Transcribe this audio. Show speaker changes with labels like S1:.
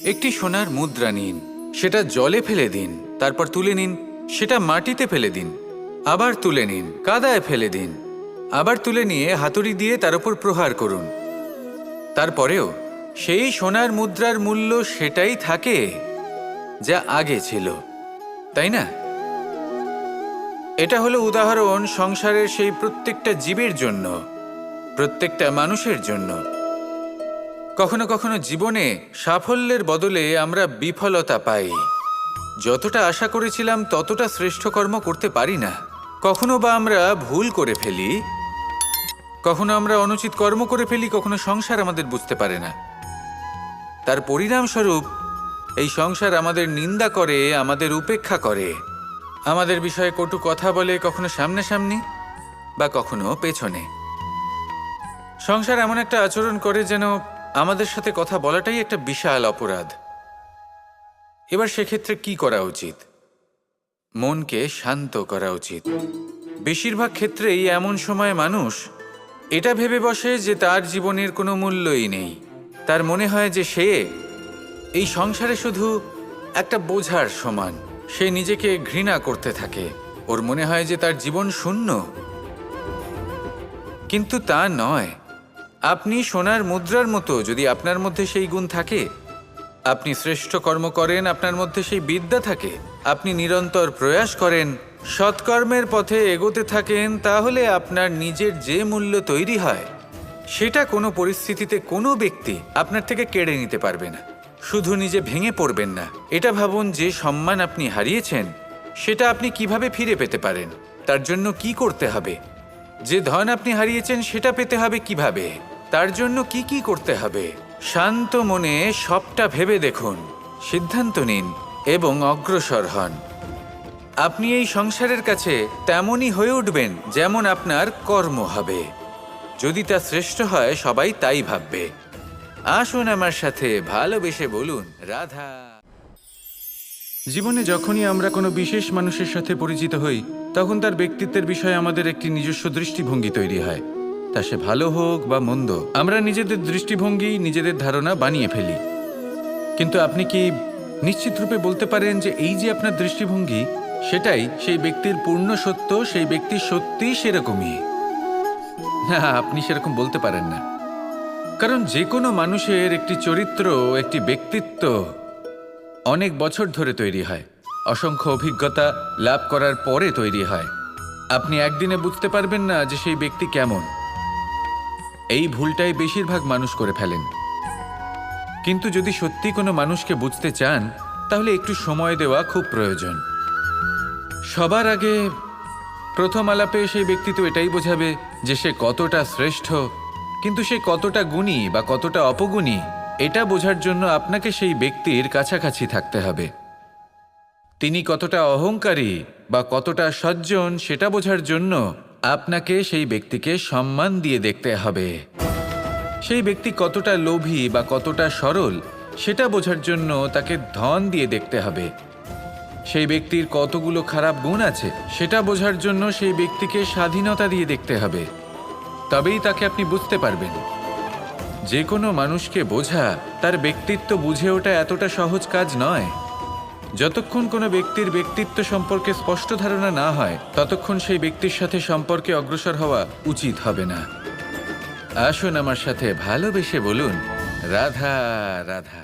S1: একটি সোনার মুদ্রা নিন, সেটা জলে ফেলে দিন, তারপর তুলে নিন, সেটা মাটিতে ফেলে দিন, আবার তুলে নিন, কাদায় ফেলে দিন, আবার তুলে নিয়ে হাতুড়ি দিয়ে তার উপর প্রহার করুন। তারপরেও, সেই সোনার মুদ্রার মূল্য সেটাই থাকে যা আগে ছিল, তাই না? এটা হলো উদাহরণ সংসারের সেই প্রত্যেকটা জীবের জন্য, প্রত্যেকটা মানুষের জন্য। কখনো কখনো জীবনে সাফল্যের বদলে আমরা বিফলতা পাই। যতটা আশা করেছিলাম, ততটা শ্রেষ্ঠ কর্ম করতে পারি না। কখনো বা আমরা ভুল করে ফেলি, কখনো আমরা অনুচিত কর্ম করে ফেলি, কখনো সংসার আমাদের বুঝতে পারে না। তার পরিণামস্বরূপ, এই সংসার আমাদের নিন্দা করে, আমাদের উপেক্ষা করে। আমাদের বিষয়ে কটু কথা বলে, কখনো সামনাসামনি বা কখনো পেছনে। সংসার এমন একটা আচরণ করে যেন আমাদের সাথে কথা বলাটাই একটা বিশাল অপরাধ। এবার সেক্ষেত্রে কি করা উচিত? মনকে শান্ত করা উচিত। বেশিরভাগ ক্ষেত্রেই এমন সময় মানুষ এটা ভেবে বসে যে তার জীবনের কোনো মূল্যই নেই। তার মনে হয় যে সে এই সংসারে শুধু একটা বোঝার সমান। সে নিজেকে ঘৃণা করতে থাকে। ওর মনে হয় যে তার জীবন শূন্য। কিন্তু তা নয়। আপনি সোনার মুদ্রার মতো যদি আপনার মধ্যে সেই গুণ থাকে, আপনি শ্রেষ্ঠ কর্ম করেন, আপনার মধ্যে সেই বিদ্যা থাকে, আপনি নিরন্তর প্রয়াস করেন, সৎকর্মের পথে এগোতে থাকেন, তাহলে আপনার নিজের যে মূল্য তৈরি হয়, সেটা কোনো পরিস্থিতিতে কোনো ব্যক্তি আপনার থেকে কেড়ে নিতে পারবে না। শুধু নিজে ভেঙে পড়বেন না। এটা ভাবুন, যে সম্মান আপনি হারিয়েছেন, সেটা আপনি কীভাবে ফিরে পেতে পারেন? তার জন্য কি করতে হবে? যে ধন আপনি হারিয়েছেন, সেটা পেতে হবে কীভাবে? তার জন্য কি কি করতে হবে? শান্ত মনে সবটা ভেবে দেখুন। সিদ্ধান্ত নিন এবং অগ্রসর হন। আপনি এই সংসারের কাছে তেমনই হয়ে উঠবেন যেমন আপনার কর্ম হবে। যদি তা শ্রেষ্ঠ হয়, সবাই তাই ভাববে। আসুন আমার সাথে ভালোবেসে বলুন, রাধা। জীবনে যখনই আমরা কোনো বিশেষ মানুষের সাথে পরিচিত হই, তখন তার ব্যক্তিত্বের বিষয়ে আমাদের একটি নিজস্ব দৃষ্টিভঙ্গি তৈরি হয়। তা সে ভালো হোক বা মন্দ, আমরা নিজেদের দৃষ্টিভঙ্গি, নিজেদের ধারণা বানিয়ে ফেলি। কিন্তু আপনি কি নিশ্চিত রূপে বলতে পারেন যে এই যে আপনার দৃষ্টিভঙ্গি, সেটাই সেই ব্যক্তির পূর্ণ সত্য, সেই ব্যক্তি সত্যি সেরকমই? না, আপনি সেরকম বলতে পারেন না। কারণ যে কোনো মানুষের একটি চরিত্র, একটি ব্যক্তিত্ব অনেক বছর ধরে তৈরি হয়। অসংখ্য অভিজ্ঞতা লাভ করার পরে তৈরি হয়। আপনি একদিনে বুঝতে পারবেন না যে সেই ব্যক্তি কেমন। এই ভুলটাই বেশিরভাগ মানুষ করে ফেলেন। কিন্তু যদি সত্যি কোনো মানুষকে বুঝতে চান, তাহলে একটু সময় দেওয়া খুব প্রয়োজন। সবার আগে প্রথম আলাপে সেই ব্যক্তি তো এটাই বোঝাবে যে সে কতটা শ্রেষ্ঠ, কিন্তু সে কতটা গুণী বা কতটা অপগুণী, এটা বোঝার জন্য আপনাকে সেই ব্যক্তির কাছাকাছি থাকতে হবে। তিনি কতটা অহংকারী বা কতটা সজ্জন, সেটা বোঝার জন্য আপনাকে সেই ব্যক্তিকে সম্মান দিয়ে দেখতে হবে। সেই ব্যক্তি কতটা লোভী বা কতটা সরল, সেটা বোঝার জন্য তাকে ধন দিয়ে দেখতে হবে। সেই ব্যক্তির কতগুলো খারাপ গুণ আছে, সেটা বোঝার জন্য সেই ব্যক্তিকে স্বাধীনতা দিয়ে দেখতে হবে। তবেই তাকে আপনি বুঝতে পারবেন। যে কোনো মানুষকে বোঝা তার ব্যক্তিত্ব বুঝে ওটা এতটা সহজ কাজ নয়। যতক্ষণ কোনো ব্যক্তির ব্যক্তিত্ব সম্পর্কে স্পষ্ট ধারণা না হয়, ততক্ষণ সেই ব্যক্তির সাথে সম্পর্কে অগ্রসর হওয়া উচিত হবে না। আসুন আমার সাথে ভালোবেসে বলুন, রাধা রাধা।